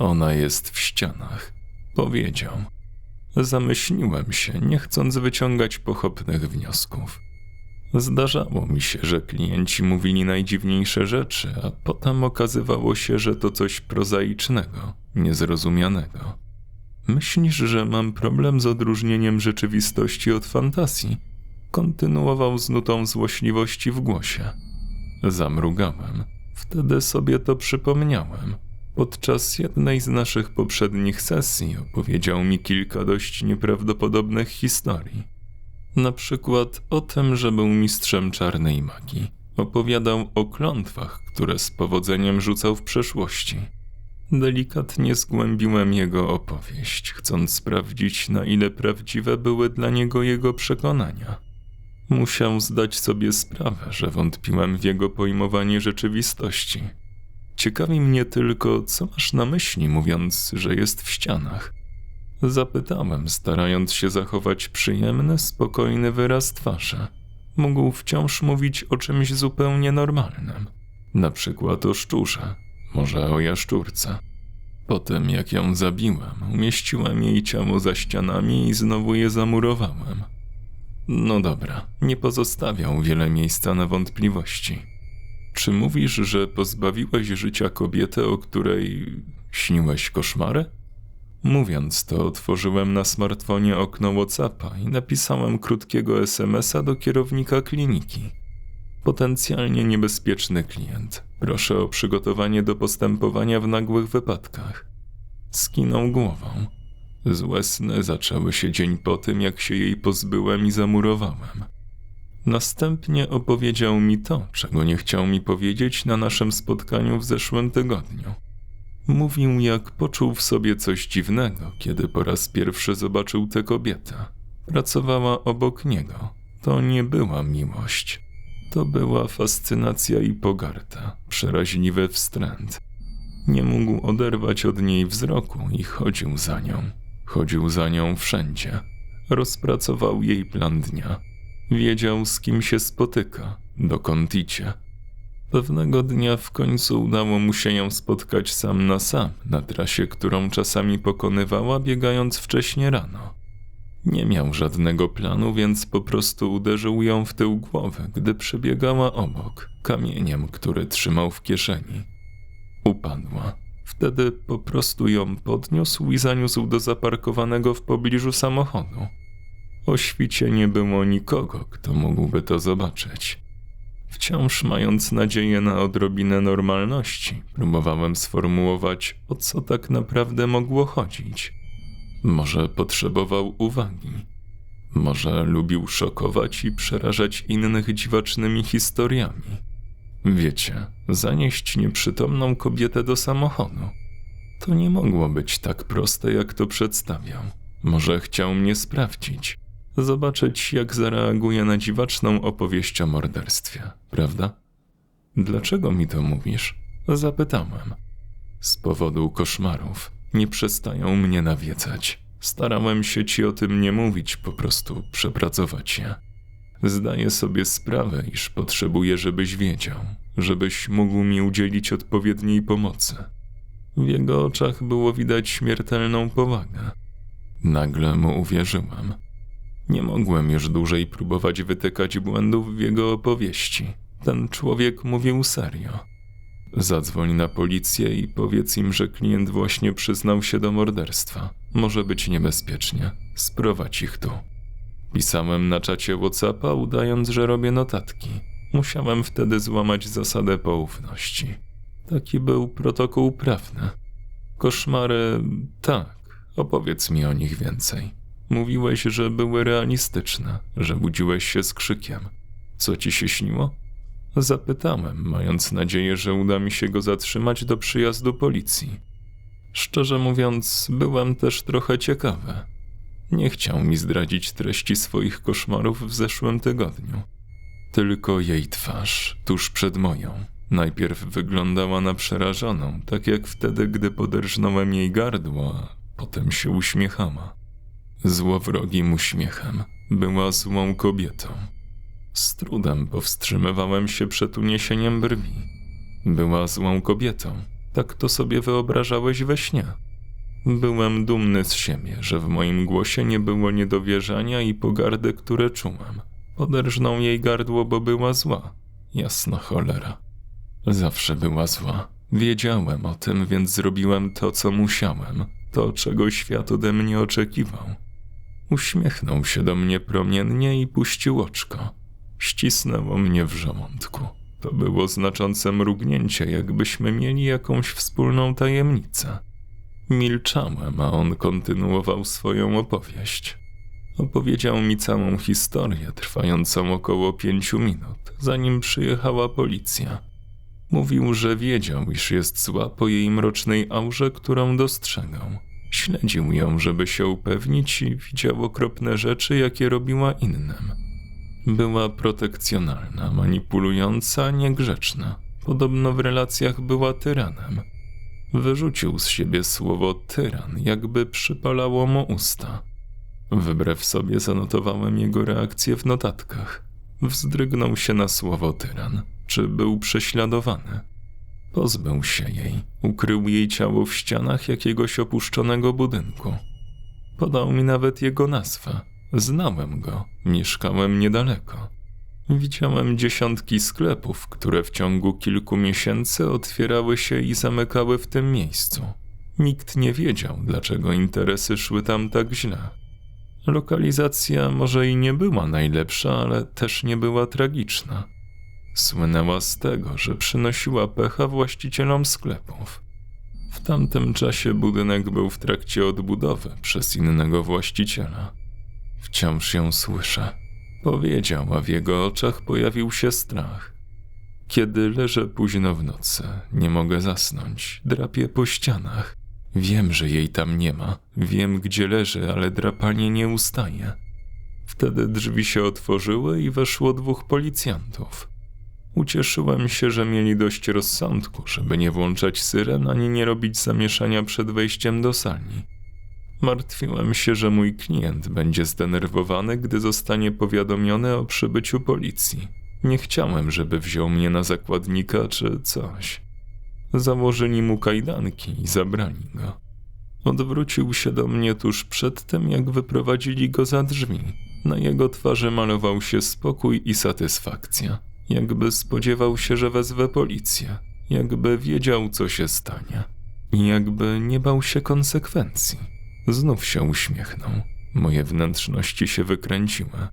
Ona jest w ścianach, powiedział. Zamyśliłem się, nie chcąc wyciągać pochopnych wniosków. Zdarzało mi się, że klienci mówili najdziwniejsze rzeczy, a potem okazywało się, że to coś prozaicznego, niezrozumianego. Myślisz, że mam problem z odróżnieniem rzeczywistości od fantazji? Kontynuował z nutą złośliwości w głosie. Zamrugałem. Wtedy sobie to przypomniałem. Podczas jednej z naszych poprzednich sesji opowiedział mi kilka dość nieprawdopodobnych historii. Na przykład o tym, że był mistrzem czarnej magii. Opowiadał o klątwach, które z powodzeniem rzucał w przeszłości. Delikatnie zgłębiłem jego opowieść, chcąc sprawdzić, na ile prawdziwe były dla niego jego przekonania. Musiał zdać sobie sprawę, że wątpiłem w jego pojmowanie rzeczywistości. Ciekawi mnie tylko, co masz na myśli, mówiąc, że jest w ścianach. Zapytałem, starając się zachować przyjemny, spokojny wyraz twarzy. Mógł wciąż mówić o czymś zupełnie normalnym, na przykład o szczurze, może o jaszczurce. Potem, jak ją zabiłem, umieściłem jej ciało za ścianami i znowu je zamurowałem. No dobra, nie pozostawiał wiele miejsca na wątpliwości. Czy mówisz, że pozbawiłeś życia kobietę, o której śniłeś koszmary? Mówiąc to, otworzyłem na smartfonie okno WhatsAppa i napisałem krótkiego SMS-a do kierownika kliniki. Potencjalnie niebezpieczny klient. Proszę o przygotowanie do postępowania w nagłych wypadkach. Skinął głową. Złe sny zaczęły się dzień po tym, jak się jej pozbyłem i zamurowałem. Następnie opowiedział mi to, czego nie chciał mi powiedzieć na naszym spotkaniu w zeszłym tygodniu. Mówił, jak poczuł w sobie coś dziwnego, kiedy po raz pierwszy zobaczył tę kobietę. Pracowała obok niego. To nie była miłość. To była fascynacja i pogarda, przeraźliwy wstręt. Nie mógł oderwać od niej wzroku i chodził za nią. Chodził za nią wszędzie. Rozpracował jej plan dnia. Wiedział, z kim się spotyka, dokąd idzie. Pewnego dnia w końcu udało mu się ją spotkać sam na sam na trasie, którą czasami pokonywała, biegając wcześnie rano. Nie miał żadnego planu, więc po prostu uderzył ją w tył głowy, gdy przebiegała obok, kamieniem, który trzymał w kieszeni. Upadła. Wtedy po prostu ją podniósł i zaniósł do zaparkowanego w pobliżu samochodu. O świcie nie było nikogo, kto mógłby to zobaczyć. Wciąż mając nadzieję na odrobinę normalności, próbowałem sformułować, o co tak naprawdę mogło chodzić. Może potrzebował uwagi. Może lubił szokować i przerażać innych dziwacznymi historiami. Wiecie, zanieść nieprzytomną kobietę do samochodu. To nie mogło być tak proste, jak to przedstawiał. Może chciał mnie sprawdzić zobaczyć, jak zareaguje na dziwaczną opowieść o morderstwie, prawda? Dlaczego mi to mówisz? Zapytałem. Z powodu koszmarów. Nie przestają mnie nawiedzać. Starałem się ci o tym nie mówić, po prostu przepracować je. Zdaję sobie sprawę, iż potrzebuję, żebyś wiedział, żebyś mógł mi udzielić odpowiedniej pomocy. W jego oczach było widać śmiertelną powagę. Nagle mu uwierzyłem. Nie mogłem już dłużej próbować wytykać błędów w jego opowieści. Ten człowiek mówił serio. Zadzwoń na policję i powiedz im, że klient właśnie przyznał się do morderstwa. Może być niebezpiecznie. Sprowadź ich tu. Pisałem na czacie WhatsAppa, udając, że robię notatki. Musiałem wtedy złamać zasadę poufności. Taki był protokół prawny. Koszmary, tak, opowiedz mi o nich więcej. Mówiłeś, że były realistyczne, że budziłeś się z krzykiem. Co ci się śniło? Zapytałem, mając nadzieję, że uda mi się go zatrzymać do przyjazdu policji. Szczerze mówiąc, byłem też trochę ciekawy. Nie chciał mi zdradzić treści swoich koszmarów w zeszłym tygodniu. Tylko jej twarz, tuż przed moją, najpierw wyglądała na przerażoną, tak jak wtedy, gdy poderżnąłem jej gardło, a potem się uśmiechała. Złowrogim uśmiechem była złą kobietą. Z trudem powstrzymywałem się przed uniesieniem brwi. Była złą kobietą. Tak to sobie wyobrażałeś we śnie. Byłem dumny z siebie, że w moim głosie nie było niedowierzania i pogardy, które czułem. Poderżnął jej gardło, bo była zła. Jasna cholera. Zawsze była zła. Wiedziałem o tym, więc zrobiłem to, co musiałem, to, czego świat ode mnie oczekiwał. Uśmiechnął się do mnie promiennie i puścił oczko. Ścisnęło mnie w żołądku. To było znaczące mrugnięcie, jakbyśmy mieli jakąś wspólną tajemnicę. Milczałem, a on kontynuował swoją opowieść. Opowiedział mi całą historię, trwającą około pięciu minut, zanim przyjechała policja. Mówił, że wiedział, iż jest zła po jej mrocznej aurze, którą dostrzegał. Śledził ją, żeby się upewnić i widział okropne rzeczy, jakie robiła innym. Była protekcjonalna, manipulująca, niegrzeczna. Podobno w relacjach była tyranem. Wyrzucił z siebie słowo tyran, jakby przypalało mu usta. Wbrew sobie zanotowałem jego reakcję w notatkach. Wzdrygnął się na słowo tyran. Czy był prześladowany? Pozbył się jej, ukrył jej ciało w ścianach jakiegoś opuszczonego budynku. Podał mi nawet jego nazwę. Znałem go, mieszkałem niedaleko. Widziałem dziesiątki sklepów, które w ciągu kilku miesięcy otwierały się i zamykały w tym miejscu. Nikt nie wiedział, dlaczego interesy szły tam tak źle. Lokalizacja może i nie była najlepsza, ale też nie była tragiczna. Słynęła z tego, że przynosiła pecha właścicielom sklepów. W tamtym czasie budynek był w trakcie odbudowy przez innego właściciela. Wciąż ją słyszę. Powiedział, a w jego oczach pojawił się strach. Kiedy leżę późno w nocy, nie mogę zasnąć, drapię po ścianach. Wiem, że jej tam nie ma, wiem gdzie leży, ale drapanie nie ustaje. Wtedy drzwi się otworzyły i weszło dwóch policjantów. Ucieszyłem się, że mieli dość rozsądku, żeby nie włączać syren ani nie robić zamieszania przed wejściem do sali. Martwiłem się, że mój klient będzie zdenerwowany, gdy zostanie powiadomiony o przybyciu policji. Nie chciałem, żeby wziął mnie na zakładnika czy coś. Założyli mu kajdanki i zabrali go. Odwrócił się do mnie tuż przed tym, jak wyprowadzili go za drzwi. Na jego twarzy malował się spokój i satysfakcja. Jakby spodziewał się, że wezwę policję. Jakby wiedział, co się stanie. Jakby nie bał się konsekwencji. Znów się uśmiechnął. Moje wnętrzności się wykręciły.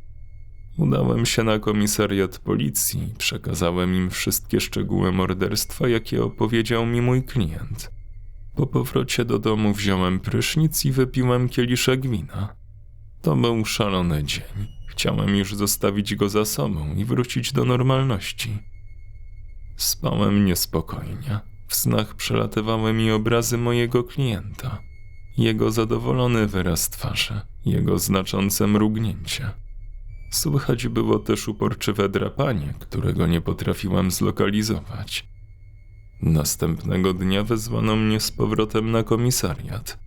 Udałem się na komisariat policji i przekazałem im wszystkie szczegóły morderstwa, jakie opowiedział mi mój klient. Po powrocie do domu wziąłem prysznic i wypiłem kieliszek wina. To był szalony dzień. Chciałem już zostawić go za sobą i wrócić do normalności. Spałem niespokojnie. W snach przelatywały mi obrazy mojego klienta. Jego zadowolony wyraz twarzy, jego znaczące mrugnięcie. Słychać było też uporczywe drapanie, którego nie potrafiłam zlokalizować. Następnego dnia wezwano mnie z powrotem na komisariat.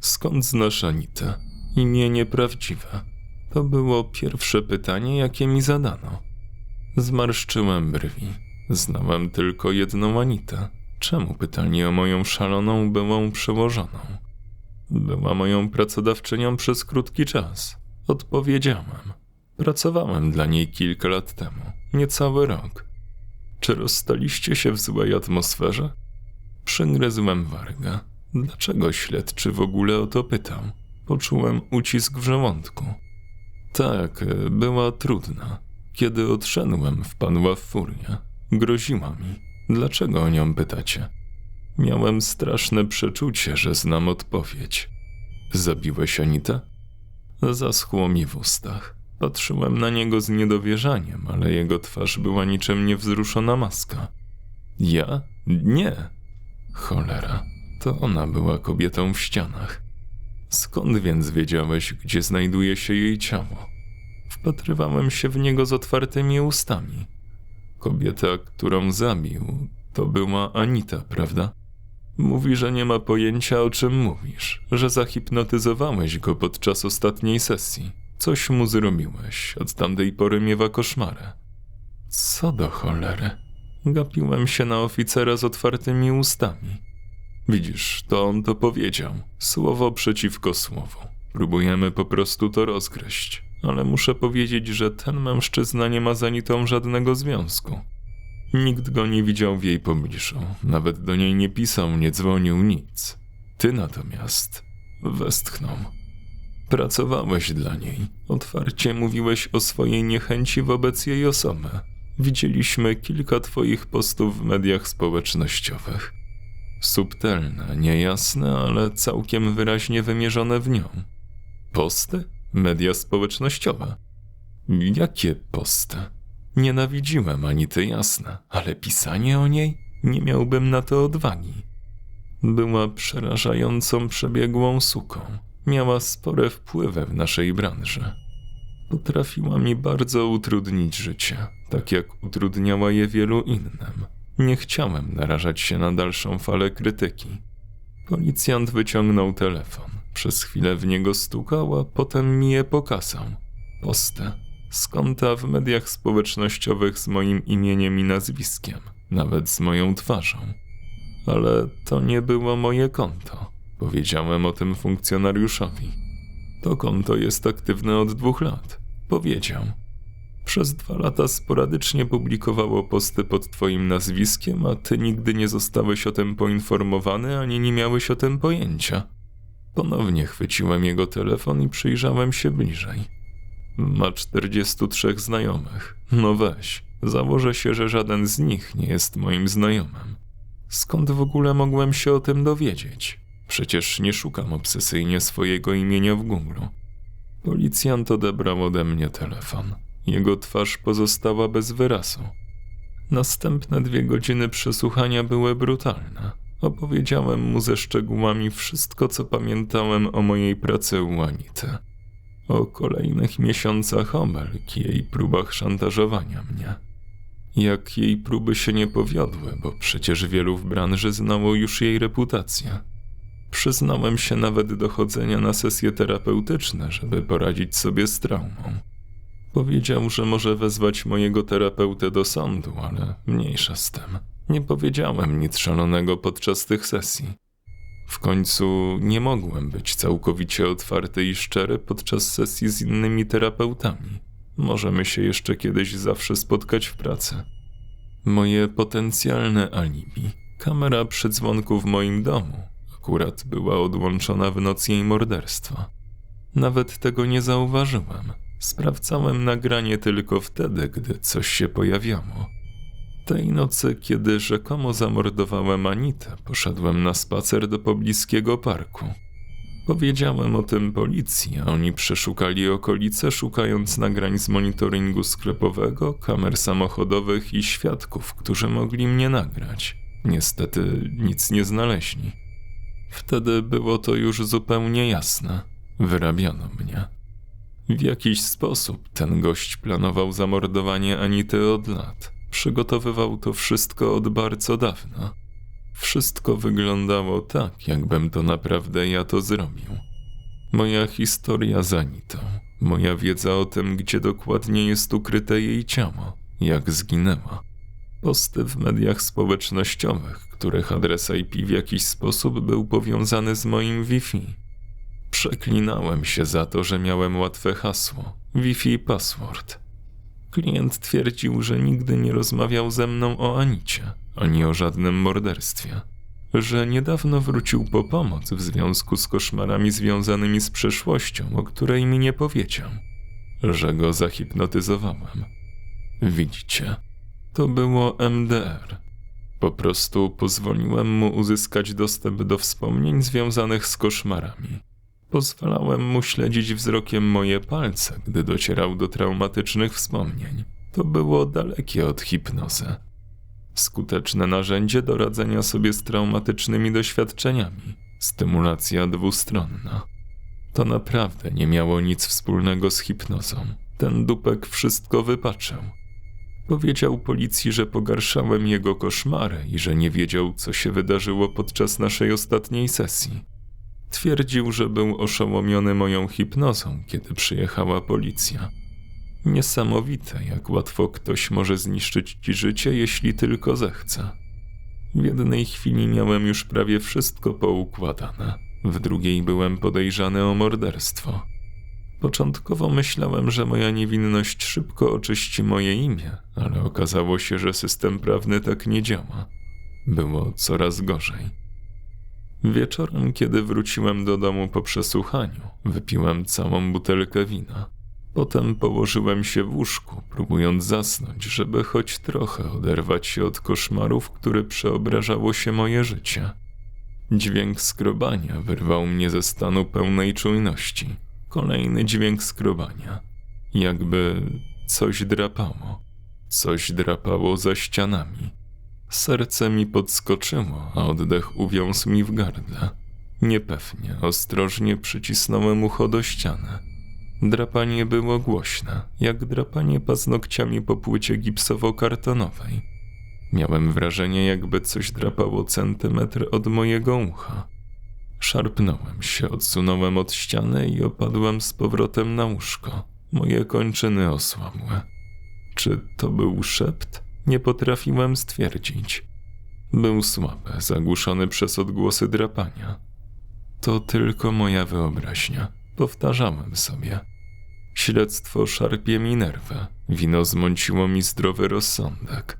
Skąd znasz Anitę? Imię nieprawdziwe. To było pierwsze pytanie, jakie mi zadano. Zmarszczyłem brwi. Znałem tylko jedną Anitę. Czemu pytali o moją szaloną byłą przełożoną? Była moją pracodawczynią przez krótki czas. Odpowiedziałem. Pracowałem dla niej kilka lat temu, niecały rok. Czy rozstaliście się w złej atmosferze? Przygryzłem wargę. Dlaczego śledczy w ogóle o to pytał? Poczułem ucisk w żołądku. Tak, była trudna. Kiedy odszedłem, wpadła w furię. Groziła mi. Dlaczego o nią pytacie? Miałem straszne przeczucie, że znam odpowiedź. Zabiłeś Anitę? Zaschło mi w ustach. Patrzyłem na niego z niedowierzaniem, ale jego twarz była niczym niewzruszona maska. Ja? Nie. Cholera, to ona była kobietą w ścianach. Skąd więc wiedziałeś, gdzie znajduje się jej ciało? Wpatrywałem się w niego z otwartymi ustami. Kobieta, którą zabił, to była Anita, prawda? Mówi, że nie ma pojęcia o czym mówisz, że zahipnotyzowałeś go podczas ostatniej sesji. Coś mu zrobiłeś, od tamtej pory miewa koszmary. Co do cholery? Gapiłem się na oficera z otwartymi ustami. Widzisz, to on to powiedział, słowo przeciwko słowu. Próbujemy po prostu to rozgryźć, ale muszę powiedzieć, że ten mężczyzna nie ma z Anitą żadnego związku. Nikt go nie widział w jej pobliżu, nawet do niej nie pisał, nie dzwonił, nic. Ty natomiast westchnął. Pracowałeś dla niej, otwarcie mówiłeś o swojej niechęci wobec jej osoby. Widzieliśmy kilka twoich postów w mediach społecznościowych. Subtelne, niejasne, ale całkiem wyraźnie wymierzone w nią. Posty? Media społecznościowe. Jakie posty? Nienawidziłem ani ty jasne, ale pisanie o niej? Nie miałbym na to odwagi. Była przerażającą przebiegłą suką. Miała spore wpływy w naszej branży. Potrafiła mi bardzo utrudnić życie, tak jak utrudniała je wielu innym. Nie chciałem narażać się na dalszą falę krytyki. Policjant wyciągnął telefon. Przez chwilę w niego stukał, a potem mi je pokazał. Postę. Z konta w mediach społecznościowych z moim imieniem i nazwiskiem, nawet z moją twarzą. Ale to nie było moje konto. Powiedziałem o tym funkcjonariuszowi. To konto jest aktywne od dwóch lat. Powiedział. Przez dwa lata sporadycznie publikowało posty pod twoim nazwiskiem, a ty nigdy nie zostałeś o tym poinformowany, ani nie miałeś o tym pojęcia. Ponownie chwyciłem jego telefon i przyjrzałem się bliżej. Ma 43 znajomych. No weź, założę się, że żaden z nich nie jest moim znajomym. Skąd w ogóle mogłem się o tym dowiedzieć? Przecież nie szukam obsesyjnie swojego imienia w Google. Policjant odebrał ode mnie telefon. Jego twarz pozostała bez wyrazu. Następne dwie godziny przesłuchania były brutalne. Opowiedziałem mu ze szczegółami wszystko, co pamiętałem o mojej pracy u Anity. O kolejnych miesiącach obelg i jej próbach szantażowania mnie. Jak jej próby się nie powiodły, bo przecież wielu w branży znało już jej reputację. Przyznałem się nawet do chodzenia na sesje terapeutyczne, żeby poradzić sobie z traumą. Powiedział, że może wezwać mojego terapeutę do sądu, ale mniejsza z tym. Nie powiedziałem nic szalonego podczas tych sesji. W końcu nie mogłem być całkowicie otwarty i szczery podczas sesji z innymi terapeutami. Możemy się jeszcze kiedyś zawsze spotkać w pracy. Moje potencjalne alibi. Kamera przy dzwonku w moim domu akurat była odłączona w noc jej morderstwa. Nawet tego nie zauważyłem. Sprawdzałem nagranie tylko wtedy, gdy coś się pojawiało. Tej nocy, kiedy rzekomo zamordowałem Anitę, poszedłem na spacer do pobliskiego parku. Powiedziałem o tym policji, a oni przeszukali okolice, szukając nagrań z monitoringu sklepowego, kamer samochodowych i świadków, którzy mogli mnie nagrać. Niestety nic nie znaleźli. Wtedy było to już zupełnie jasne. Wyrabiano mnie. W jakiś sposób ten gość planował zamordowanie Anity od lat. Przygotowywał to wszystko od bardzo dawna. Wszystko wyglądało tak, jakbym to naprawdę ja to zrobił. Moja historia z Anitą, moja wiedza o tym, gdzie dokładnie jest ukryte jej ciało, jak zginęła. Posty w mediach społecznościowych, których adres IP w jakiś sposób był powiązany z moim Wi-Fi. Przeklinałem się za to, że miałem łatwe hasło Wi-Fi password. Klient twierdził, że nigdy nie rozmawiał ze mną o Anicie, ani o żadnym morderstwie. Że niedawno wrócił po pomoc w związku z koszmarami związanymi z przeszłością, o której mi nie powiedział. Że go zahipnotyzowałem. Widzicie, to było MDR. Po prostu pozwoliłem mu uzyskać dostęp do wspomnień związanych z koszmarami. Pozwalałem mu śledzić wzrokiem moje palce, gdy docierał do traumatycznych wspomnień. To było dalekie od hipnozy. Skuteczne narzędzie do radzenia sobie z traumatycznymi doświadczeniami. Stymulacja dwustronna. To naprawdę nie miało nic wspólnego z hipnozą. Ten dupek wszystko wypaczył. Powiedział policji, że pogarszałem jego koszmary i że nie wiedział, co się wydarzyło podczas naszej ostatniej sesji. Twierdził, że był oszołomiony moją hipnozą, kiedy przyjechała policja. Niesamowite, jak łatwo ktoś może zniszczyć ci życie, jeśli tylko zechce. W jednej chwili miałem już prawie wszystko poukładane, w drugiej byłem podejrzany o morderstwo. Początkowo myślałem, że moja niewinność szybko oczyści moje imię, ale okazało się, że system prawny tak nie działa. Było coraz gorzej. Wieczorem, kiedy wróciłem do domu po przesłuchaniu, wypiłem całą butelkę wina. Potem położyłem się w łóżku, próbując zasnąć, żeby choć trochę oderwać się od koszmarów, który przeobrażało się moje życie. Dźwięk skrobania wyrwał mnie ze stanu pełnej czujności. Kolejny dźwięk skrobania. Jakby coś drapało. Coś drapało za ścianami. Serce mi podskoczyło, a oddech uwiązł mi w gardle. Niepewnie, ostrożnie przycisnąłem ucho do ściany. Drapanie było głośne, jak drapanie paznokciami po płycie gipsowo-kartonowej. Miałem wrażenie, jakby coś drapało centymetr od mojego ucha. Szarpnąłem się, odsunąłem od ściany i opadłem z powrotem na łóżko. Moje kończyny osłabły. Czy to był szept? Nie potrafiłem stwierdzić. Był słaby, zagłuszony przez odgłosy drapania. To tylko moja wyobraźnia. Powtarzałem sobie. Śledztwo szarpie mi nerwę. Wino zmąciło mi zdrowy rozsądek.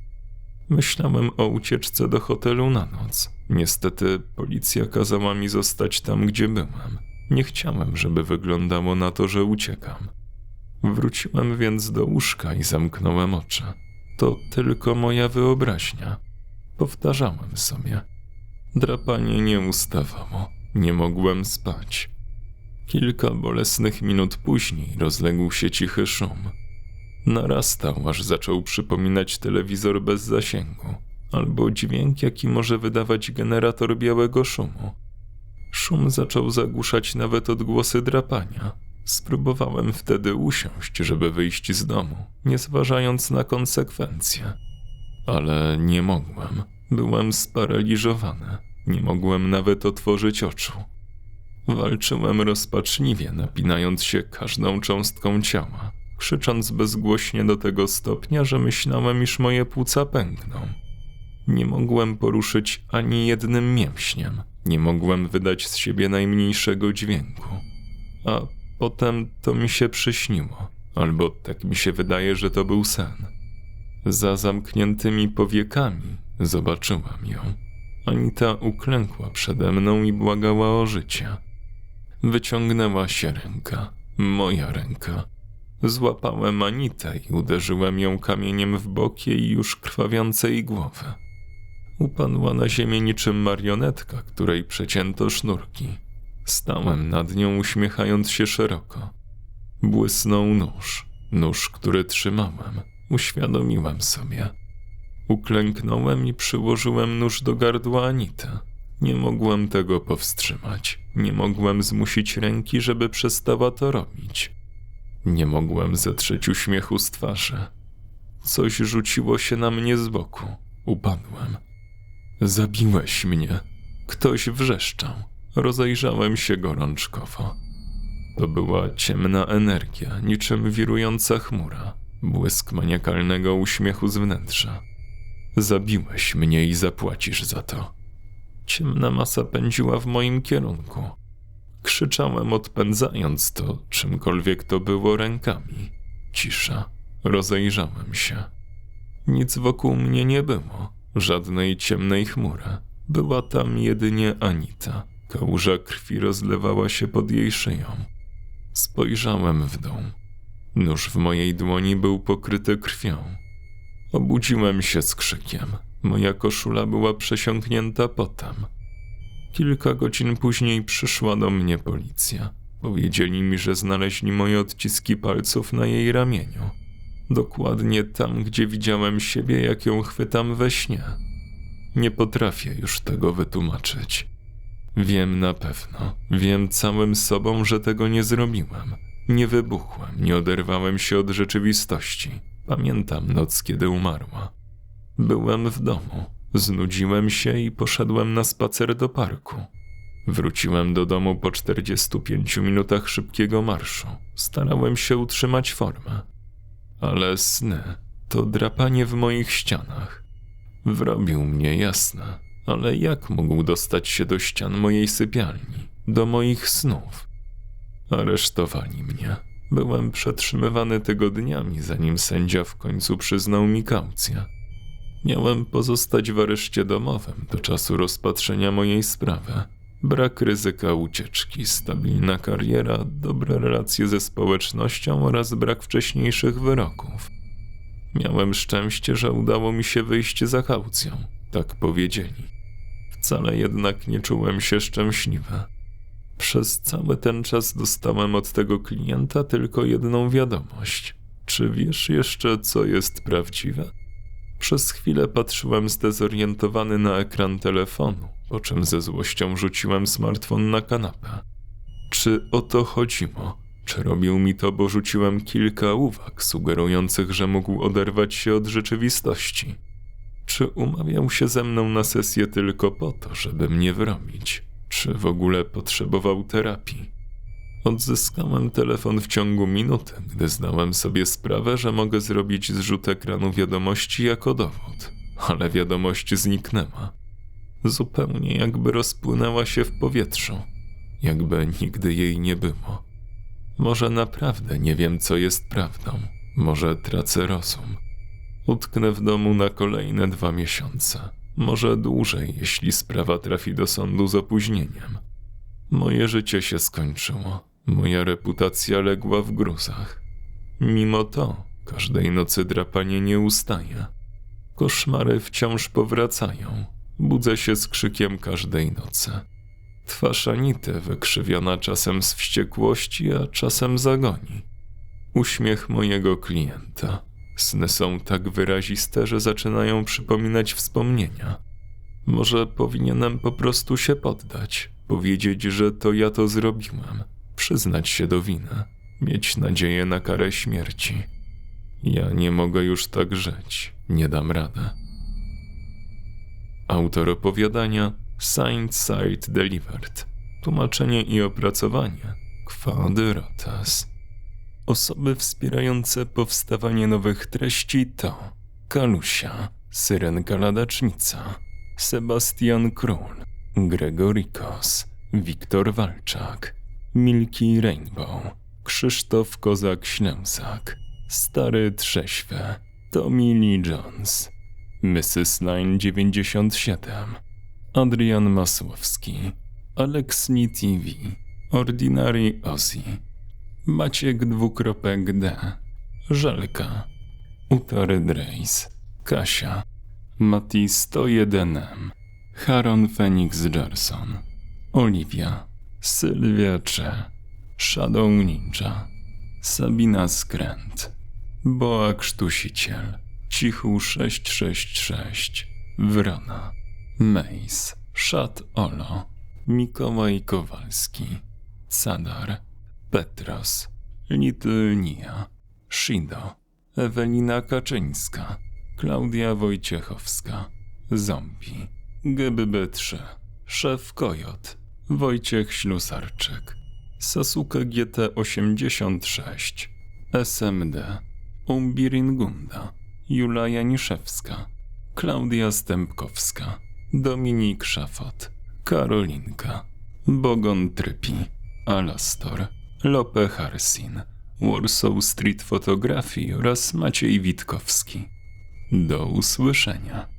Myślałem o ucieczce do hotelu na noc. Niestety policja kazała mi zostać tam, gdzie byłem. Nie chciałem, żeby wyglądało na to, że uciekam. Wróciłem więc do łóżka i zamknąłem oczy. To tylko moja wyobraźnia. Powtarzałem sobie. Drapanie nie ustawało. Nie mogłem spać. Kilka bolesnych minut później rozległ się cichy szum. Narastał, aż zaczął przypominać telewizor bez zasięgu, albo dźwięk, jaki może wydawać generator białego szumu. Szum zaczął zagłuszać nawet odgłosy drapania. Spróbowałem wtedy usiąść, żeby wyjść z domu, nie zważając na konsekwencje. Ale nie mogłem. Byłem sparaliżowany. Nie mogłem nawet otworzyć oczu. Walczyłem rozpaczliwie, napinając się każdą cząstką ciała, krzycząc bezgłośnie do tego stopnia, że myślałem, iż moje płuca pękną. Nie mogłem poruszyć ani jednym mięśniem, nie mogłem wydać z siebie najmniejszego dźwięku. A potem to mi się przyśniło, albo tak mi się wydaje, że to był sen. Za zamkniętymi powiekami zobaczyłam ją. Anita uklękła przede mną i błagała o życie. Wyciągnęła się ręka, moja ręka. Złapałem Anitę i uderzyłem ją kamieniem w bok jej już krwawiącej głowy. Upadła na ziemię niczym marionetka, której przecięto sznurki. Stałem nad nią, uśmiechając się szeroko. Błysnął nóż, nóż, który trzymałem. Uświadomiłem sobie. Uklęknąłem i przyłożyłem nóż do gardła Anity. Nie mogłem tego powstrzymać. Nie mogłem zmusić ręki, żeby przestała to robić. Nie mogłem zetrzeć uśmiechu z twarzy. Coś rzuciło się na mnie z boku. Upadłem. Zabiłeś mnie. Ktoś wrzeszczał. Rozejrzałem się gorączkowo. To była ciemna energia, niczym wirująca chmura, błysk maniakalnego uśmiechu z wnętrza. Zabiłeś mnie i zapłacisz za to. Ciemna masa pędziła w moim kierunku. Krzyczałem, odpędzając to, czymkolwiek to było rękami. Cisza. Rozejrzałem się. Nic wokół mnie nie było, żadnej ciemnej chmury. Była tam jedynie Anita. Kałuża krwi rozlewała się pod jej szyją. Spojrzałem w dół. Nóż w mojej dłoni był pokryty krwią. Obudziłem się z krzykiem. Moja koszula była przesiąknięta potem. Kilka godzin później przyszła do mnie policja. Powiedzieli mi, że znaleźli moje odciski palców na jej ramieniu. Dokładnie tam, gdzie widziałem siebie, jak ją chwytam we śnie. Nie potrafię już tego wytłumaczyć. Wiem na pewno, wiem całym sobą, że tego nie zrobiłem. Nie wybuchłem, nie oderwałem się od rzeczywistości. Pamiętam noc, kiedy umarła. Byłem w domu, znudziłem się i poszedłem na spacer do parku. Wróciłem do domu po 45 minutach szybkiego marszu. Starałem się utrzymać formę. ale sny to drapanie w moich ścianach. Wrobił mnie jasne, ale jak mógł dostać się do ścian mojej sypialni, do moich snów? Aresztowali mnie. Byłem przetrzymywany tygodniami, zanim sędzia w końcu przyznał mi kaucję. Miałem pozostać w areszcie domowym do czasu rozpatrzenia mojej sprawy. Brak ryzyka ucieczki, stabilna kariera, dobre relacje ze społecznością oraz brak wcześniejszych wyroków. Miałem szczęście, że udało mi się wyjść za kaucją, tak powiedzieli. Wcale jednak nie czułem się szczęśliwy. Przez cały ten czas dostałem od tego klienta tylko jedną wiadomość. Czy wiesz jeszcze, co jest prawdziwe? Przez chwilę patrzyłem zdezorientowany na ekran telefonu, po czym ze złością rzuciłem smartfon na kanapę. Czy o to chodziło? Czy robił mi to, bo rzuciłem kilka uwag sugerujących, że mógł oderwać się od rzeczywistości? Czy umawiał się ze mną na sesję tylko po to, żeby mnie wrobić? Czy w ogóle potrzebował terapii? Odzyskałem telefon w ciągu minuty, gdy zdałem sobie sprawę, że mogę zrobić zrzut ekranu wiadomości jako dowód, ale wiadomość zniknęła. Zupełnie jakby rozpłynęła się w powietrzu, jakby nigdy jej nie było. Może naprawdę nie wiem, co jest prawdą, może tracę rozum. Utknę w domu na kolejne dwa miesiące, może dłużej, jeśli sprawa trafi do sądu z opóźnieniem. Moje życie się skończyło. Moja reputacja legła w gruzach. Mimo to, każdej nocy drapanie nie ustaje. Koszmary wciąż powracają. Budzę się z krzykiem każdej nocy. Twarz Anity wykrzywiona czasem z wściekłości, a czasem zagoni. Uśmiech mojego klienta. Sny są tak wyraziste, że zaczynają przypominać wspomnienia. Może powinienem po prostu się poddać, powiedzieć, że to ja to zrobiłem przyznać się do winy, mieć nadzieję na karę śmierci. Ja nie mogę już tak żyć, nie dam rady. Autor opowiadania Signed Site Delivered. Tłumaczenie i opracowanie Kwady Rotas. Osoby wspierające powstawanie nowych treści to Kalusia, Syrenka Ladacznica, Sebastian Król, Gregorikos, Wiktor Walczak, Milki Rainbow, Krzysztof Kozak-Ślęsak, Stary Trześwy, Tommy Lee Jones, Mrs. Line 97, Adrian Masłowski, Alexni TV, Ordinary Ozzy, Maciek dwukropek D, Żelka, Utary Drace, Kasia, Mati 101M, Haron Phoenix Jarson, Olivia, Sylwia Cze, Shadow Ninja, Sabina Skręt, Boa Krztusiciel, Cichu 666, Wrona, Mace, Szat Olo, Mikołaj Kowalski, Sadar, Petros, Little Nia, Shido, Ewelina Kaczyńska, Klaudia Wojciechowska, Zombie, GBB3, Szef Kojot, Wojciech Ślusarczyk, Sasuke GT86, SMD, Umbiringunda, Jula Janiszewska, Klaudia Stępkowska, Dominik Szafot, Karolinka, Bogon Trypi, Alastor, Lope Harsin, Warsaw Street Photography oraz Maciej Witkowski. Do usłyszenia.